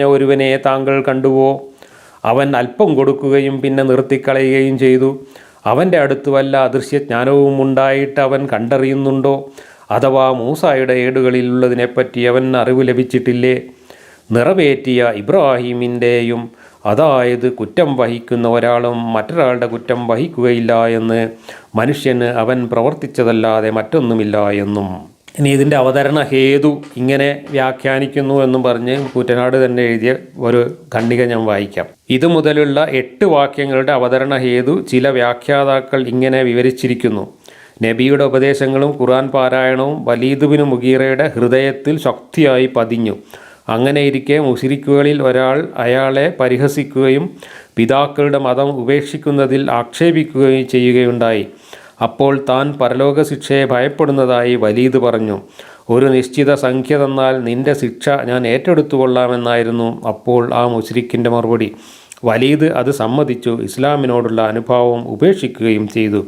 ഒരുവനെ താങ്കൾ കണ്ടുവോ? അവൻ അല്പം കൊടുക്കുകയും പിന്നെ നിർത്തിക്കളയുകയും ചെയ്തു. അവന്റെ അടുത്ത് വല്ല അദൃശ്യജ്ഞാനവും ഉണ്ടായിട്ട് അവൻ കണ്ടറിയുന്നുണ്ടോ? അഥവാ മൂസായുടെ ഏടുകളിലുള്ളതിനെപ്പറ്റി അവൻ അറിവ് ലഭിച്ചിട്ടില്ലേ? നിറവേറ്റിയ ഇബ്രാഹീമിന്റെയും അതായത് കുറ്റം വഹിക്കുന്ന ഒരാളും മറ്റൊരാളുടെ കുറ്റം വഹിക്കുകയില്ല എന്ന് മനുഷ്യന് അവൻ പ്രവർത്തിച്ചതല്ലാതെ മറ്റൊന്നുമില്ല എന്നും. ഇനി ഇതിന്റെ അവതരണ ഹേതു ഇങ്ങനെ വ്യാഖ്യാനിക്കുന്നു എന്നും പറഞ്ഞ് കൂറ്റനാട് തന്നെ എഴുതിയ ഒരു ഖണ്ഡിക ഞാൻ വായിക്കാം. ഇത് മുതലുള്ള എട്ട് വാക്യങ്ങളുടെ അവതരണ ഹേതു ചില വ്യാഖ്യാതാക്കൾ ഇങ്ങനെ വിവരിച്ചിരിക്കുന്നു. നബിയുടെ ഉപദേശങ്ങളും ഖുർആൻ പാരായണവും വലീദുബിന് മുഗീറയുടെ ഹൃദയത്തിൽ ശക്തിയായി പതിഞ്ഞു. അങ്ങനെ ഇരിക്കെ മുഷിരിക്കുകളിൽ ഒരാൾ അയാളെ പരിഹസിക്കുകയും പിതാക്കളുടെ മതം ഉപേക്ഷിക്കുന്നതിൽ ആക്ഷേപിക്കുകയും ചെയ്യുകയുണ്ടായി. അപ്പോൾ താൻ പരലോക ശിക്ഷയെ ഭയപ്പെടുന്നതായി വലീദ് പറഞ്ഞു ഒരു നിശ്ചിത സംഖ്യ തന്നാൽ നിന്റെ ശിക്ഷ ഞാൻ ഏറ്റെടുത്തുകൊള്ളാമെന്നായിരുന്നു അപ്പോൾ ആ മുസ്ലിക്കിന്റെ മറുപടി. വലീദ് അത് സമ്മതിച്ചു ഇസ്ലാമിനോടുള്ള അനുഭാവം ഉപേക്ഷിക്കുകയും ചെയ്തു.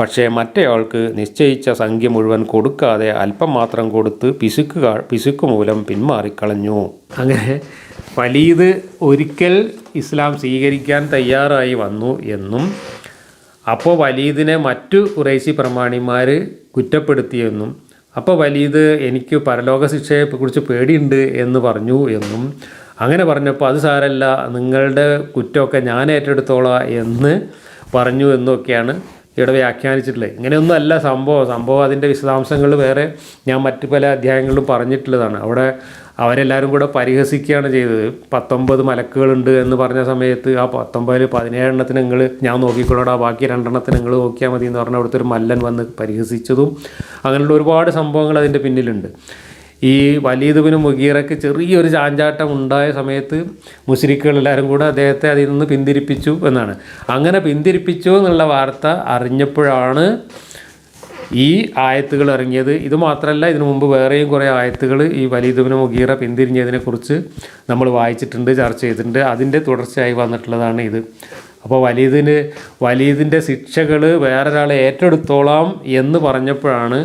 പക്ഷേ മറ്റേയാൾക്ക് നിശ്ചയിച്ച സംഖ്യ മുഴുവൻ കൊടുക്കാതെ അല്പം മാത്രം കൊടുത്ത് പിശുക്കുക പിശുക്ക് മൂലം പിന്മാറിക്കളഞ്ഞു. അങ്ങനെ വലീദ് ഒരിക്കൽ ഇസ്ലാം സ്വീകരിക്കാൻ തയ്യാറായി വന്നു എന്നും അപ്പോൾ വലീദിനെ മറ്റു കുറേശി പ്രമാണിമാർ കുറ്റപ്പെടുത്തിയെന്നും അപ്പോൾ വലീദ് എനിക്ക് പരലോക ശിക്ഷയെ കുറിച്ച് പേടിയുണ്ട് എന്ന് പറഞ്ഞു എന്നും അങ്ങനെ പറഞ്ഞപ്പോൾ അത് സാരല്ല നിങ്ങളുടെ കുറ്റമൊക്കെ ഞാൻ ഏറ്റെടുത്തോളാം എന്ന് പറഞ്ഞു എന്നൊക്കെയാണ് ഇവിടെ വ്യാഖ്യാനിച്ചിട്ടുള്ളത് ഇങ്ങനെയൊന്നും അല്ല സംഭവം. സംഭവം അതിന്റെ വിശദാംശങ്ങൾ വേറെ ഞാൻ മറ്റു പല അധ്യായങ്ങളിലും പറഞ്ഞിട്ടുള്ളതാണ്. അവിടെ അവരെല്ലാവരും കൂടെ പരിഹസിക്കുകയാണ് ചെയ്തത്. പത്തൊമ്പത് മലക്കുകളുണ്ട് എന്ന് പറഞ്ഞ സമയത്ത് ആ പത്തൊമ്പതിൽ പതിനേഴെണ്ണത്തിന് നിങ്ങൾ ഞാൻ നോക്കിക്കൊള്ളടാ ബാക്കി രണ്ടെണ്ണത്തിന് നിങ്ങൾ നോക്കിയാൽ മതി എന്ന് പറഞ്ഞ അവിടുത്തെ ഒരു മല്ലൻ വന്ന് പരിഹസിച്ചതും അങ്ങനെയുള്ള ഒരുപാട് സംഭവങ്ങൾ അതിന്റെ പിന്നിലുണ്ട്. ഈ വലീദുബിന് മുഗീറയ്ക്ക് ചെറിയൊരു ചാഞ്ചാട്ടം ഉണ്ടായ സമയത്ത് മുസ്ലിക്കുകൾ എല്ലാവരും കൂടെ അദ്ദേഹത്തെ അതിൽ നിന്ന് പിന്തിരിപ്പിച്ചു എന്നാണ്. അങ്ങനെ പിന്തിരിപ്പിച്ചു എന്നുള്ള വാർത്ത അറിഞ്ഞപ്പോഴാണ് ഈ ആയത്തുകൾ ഇറങ്ങിയത്. ഇത് മാത്രമല്ല ഇതിനു മുമ്പ് വേറെയും കുറേ ആയത്തുകൾ ഈ വലീദുബിന് മുഗീറ പിന്തിരിഞ്ഞതിനെക്കുറിച്ച് നമ്മൾ വായിച്ചിട്ടുണ്ട് ചർച്ച ചെയ്തിട്ടുണ്ട്. അതിന്റെ തുടർച്ചയായി വന്നിട്ടുള്ളതാണ് ഇത്. അപ്പോൾ വലീദിന് വലീദിന്റെ ശിക്ഷകൾ വേറൊരാളെ ഏറ്റെടുത്തോളാം എന്ന് പറഞ്ഞപ്പോഴാണ്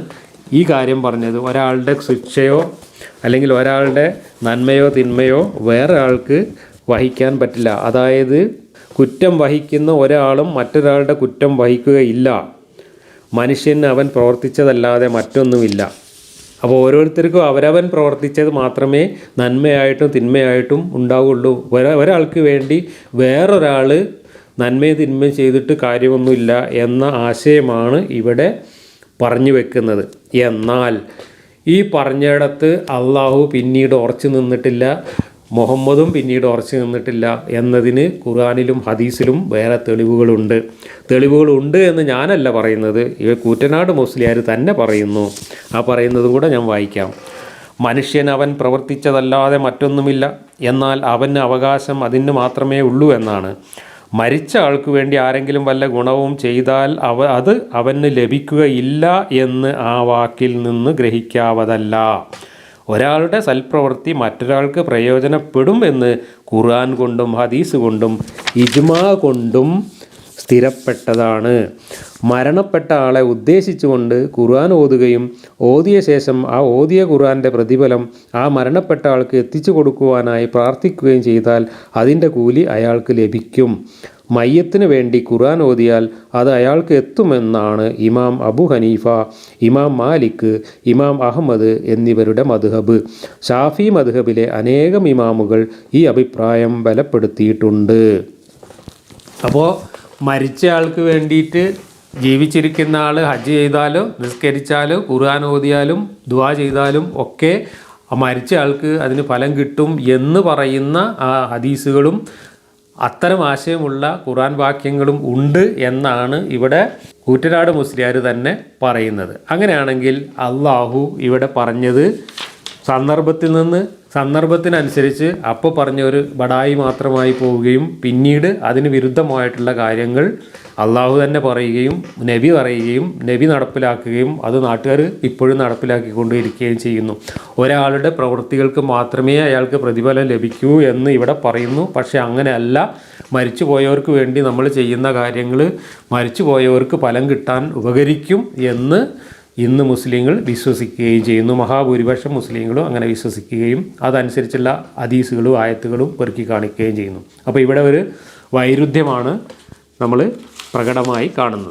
ഈ കാര്യം പറഞ്ഞത് ഒരാളുടെ ശിക്ഷയോ അല്ലെങ്കിൽ ഒരാളുടെ നന്മയോ തിന്മയോ വേറെ ആൾക്ക് വഹിക്കാൻ പറ്റില്ല. അതായത് കുറ്റം വഹിക്കുന്ന ഒരാളും മറ്റൊരാളുടെ കുറ്റം വഹിക്കുകയില്ല. മനുഷ്യന് അവൻ പ്രവർത്തിച്ചതല്ലാതെ മറ്റൊന്നുമില്ല. അപ്പോൾ ഓരോരുത്തർക്കും അവരവൻ പ്രവർത്തിച്ചത് മാത്രമേ നന്മയായിട്ടും തിന്മയായിട്ടും ഉണ്ടാവുള്ളൂ. ഒരാ ഒരാൾക്ക് വേണ്ടി വേറൊരാൾ നന്മയും തിന്മയും ചെയ്തിട്ട് കാര്യമൊന്നുമില്ല എന്ന ആശയമാണ് ഇവിടെ പറഞ്ഞു വെക്കുന്നത്. എന്നാൽ ഈ പറഞ്ഞിടത്ത് അള്ളാഹു പിന്നീട് ഉറച്ചു നിന്നിട്ടില്ല മുഹമ്മദും പിന്നീട് ഉറച്ചു നിന്നിട്ടില്ല എന്നതിന് ഖുർആാനിലും ഹദീസിലും വേറെ തെളിവുകളുണ്ട്. തെളിവുകളുണ്ട് എന്ന് ഞാനല്ല പറയുന്നത് ഇവ കൂറ്റനാട് മുസ്ലിയാർ തന്നെ പറയുന്നു. ആ പറയുന്നത് കൂടെ ഞാൻ വായിക്കാം. മനുഷ്യൻ അവൻ പ്രവർത്തിച്ചതല്ലാതെ മറ്റൊന്നുമില്ല എന്നാൽ അവന് അവകാശം അതിന് മാത്രമേ ഉള്ളൂ എന്നാണ്. മരിച്ച ആൾക്ക് വേണ്ടി ആരെങ്കിലും വല്ല ഗുണവും ചെയ്താൽ അവ അത് അവന് ലഭിക്കുകയില്ല എന്ന് ആ വാക്കിൽ നിന്ന് ഗ്രഹിക്കാവതല്ല. ഒരാളുടെ സൽപ്രവൃത്തി മറ്റൊരാൾക്ക് പ്രയോജനപ്പെടും എന്ന് ഖുർആൻ കൊണ്ടും ഹദീസ് കൊണ്ടും ഇജ്മാ കൊണ്ടും സ്ഥിരപ്പെട്ടതാണ്. മരണപ്പെട്ട ആളെ ഉദ്ദേശിച്ചുകൊണ്ട് ഖുർആൻ ഓതുകയും ഓതിയ ശേഷം ആ ഓതിയ ഖുർആന്റെ പ്രതിഫലം ആ മരണപ്പെട്ട ആൾക്ക് എത്തിച്ചു കൊടുക്കുവാനായി പ്രാർത്ഥിക്കുകയും ചെയ്താൽ അതിന്റെ കൂലി അയാൾക്ക് ലഭിക്കും. മയ്യത്തിന് വേണ്ടി ഖുർആൻ ഓതിയാൽ അത് അയാൾക്ക് എത്തുമെന്നാണ് ഇമാം അബു ഹനീഫ ഇമാം മാലിക് ഇമാം അഹമ്മദ് എന്നിവരുടെ മദ്ഹബ്. ഷാഫി മദ്ഹബിലെ അനേകം ഇമാമുകൾ ഈ അഭിപ്രായം ബലപ്പെടുത്തിയിട്ടുണ്ട്. അപ്പോൾ മരിച്ച ആൾക്ക് വേണ്ടിയിട്ട് ജീവിച്ചിരിക്കുന്ന ആൾ ഹജ്ജ് ചെയ്താലോ നിസ്കരിച്ചാലോ ഖുർആൻ ഓതിയാലും ദുവാ ചെയ്താലും ഒക്കെ മരിച്ച ആൾക്ക് അതിന് ഫലം കിട്ടും എന്ന് പറയുന്ന ആ ഹദീസുകളും അത്തരം ആശയമുള്ള ഖുർആൻ വാക്യങ്ങളും ഉണ്ട് എന്നാണ് ഇവിടെ കൂറ്റനാട് മുസ്ലിയാർ തന്നെ പറയുന്നത്. അങ്ങനെയാണെങ്കിൽ അള്ളാഹു ഇവിടെ പറഞ്ഞത് സന്ദർഭത്തിൽ നിന്ന് സന്ദർഭത്തിനനുസരിച്ച് അപ്പോൾ പറഞ്ഞ ഒരു ബടായി മാത്രമായി പോവുകയും പിന്നീട് അതിന് വിരുദ്ധമായിട്ടുള്ള കാര്യങ്ങൾ അള്ളാഹു തന്നെ പറയുകയും നബി പറയുകയും നബി നടപ്പിലാക്കുകയും അത് നാട്ടുകാർ ഇപ്പോഴും നടപ്പിലാക്കിക്കൊണ്ടിരിക്കുകയും ചെയ്യുന്നു. ഒരാളുടെ പ്രവൃത്തികൾക്ക് മാത്രമേ അയാൾക്ക് പ്രതിഫലം ലഭിക്കൂ എന്ന് ഇവിടെ പറയുന്നു. പക്ഷേ അങ്ങനെയല്ല. മരിച്ചു പോയവർക്ക് വേണ്ടി നമ്മൾ ചെയ്യുന്ന കാര്യങ്ങൾ മരിച്ചു പോയവർക്ക് ഫലം കിട്ടാൻ ഉപകരിക്കും എന്ന് ഇന്ന് മുസ്ലിങ്ങൾ വിശ്വസിക്കുകയും ചെയ്യുന്നു. മഹാഭൂരിപക്ഷം മുസ്ലിങ്ങളും അങ്ങനെ വിശ്വസിക്കുകയും അതനുസരിച്ചുള്ള അദീസുകളും ആയത്തുകളും പെറുക്കി കാണിക്കുകയും ചെയ്യുന്നു. അപ്പോൾ ഇവിടെ ഒരു വൈരുദ്ധ്യമാണ് നമ്മൾ പ്രകടമായി കാണുന്നത്.